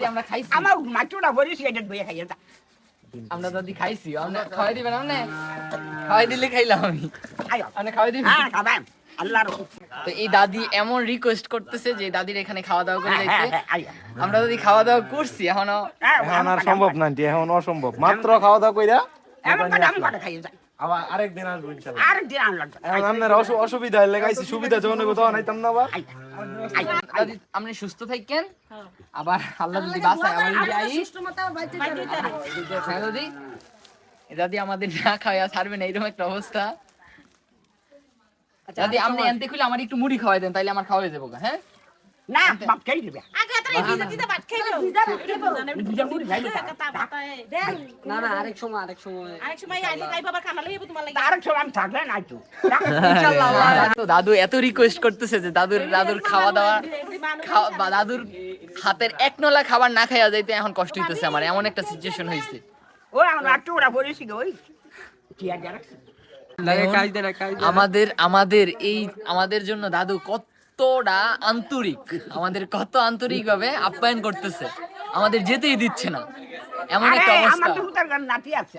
আমরা খাইছি। আমার মাছটা বলিস এটা বইয়ে খাইয়ে আমরা দাদি খাইছি আমরা খাওয়াই দিবেন আপনি? খাওয়াই দিলে খাইলাম আমি। আপনি খাওয়াই দিবেন? হ্যাঁ খাবেন। তো এই দাদি এমন রিকোয়েস্ট করতেছে যে দাদির এখানে খাওয়া দাওয়া করে হ্যাঁ হ্যাঁ যাইতে আমরা যদি খাওয়া দাওয়া করছি এখনও এখন আর সম্ভব না এখন অসম্ভব। মাত্র খাওয়া দাওয়া কইরা আমি খাইয়ে যা আবার আরেকদিন আসব ইনশাল্লাহ আর আনলাম এখন আপনার অসুবিধা হলে গাইছি সুবিধা যখন হইবো তখন আইতাম না আবার। আয় আয় দাদি আপনি সুস্থ থাকেন? আবার আল্লাহ যদি বাঁচায় আবার যদি আই। হ্যাঁ দাদি। দাদি আমাদের না খাওয়া ছাড়বে না এরকম একটা অবস্থা। দাদি আপনি এনতে খুলে আমার একটু মুড়ি খাওয়াই দেন তাইলে আমার খাওয়াই হয়ে যাব গা, হ্যাঁ? না বাপ খাই দিবে না না আরেক সময় আরেক সময়। আরেক সময় তোমার লাগি। সময় আমি থাকলে নাই তো। তো দাদু এত রিকোয়েস্ট করতেছে যে দাদুর দাদুর খাওয়া দাওয়া বা দাদুর হাতের এক নলা খাবার না খাইয়া যাইতে এখন কষ্ট হইতেছে আমার। এমন একটা সিচুয়েশন হয়েছে ও আমার একটু ওরা বলেছি ওই কি আর জানা লাগে কাজ দেন কাজ আমাদের আমাদের এই আমাদের জন্য দাদু কতটা আন্তরিক? আমাদের কত আন্তরিক ভাবে আপ্যায়ন করতেছে। আমাদের যেতেই দিচ্ছে না। এমন একটা অবস্থা। নাতি আছে।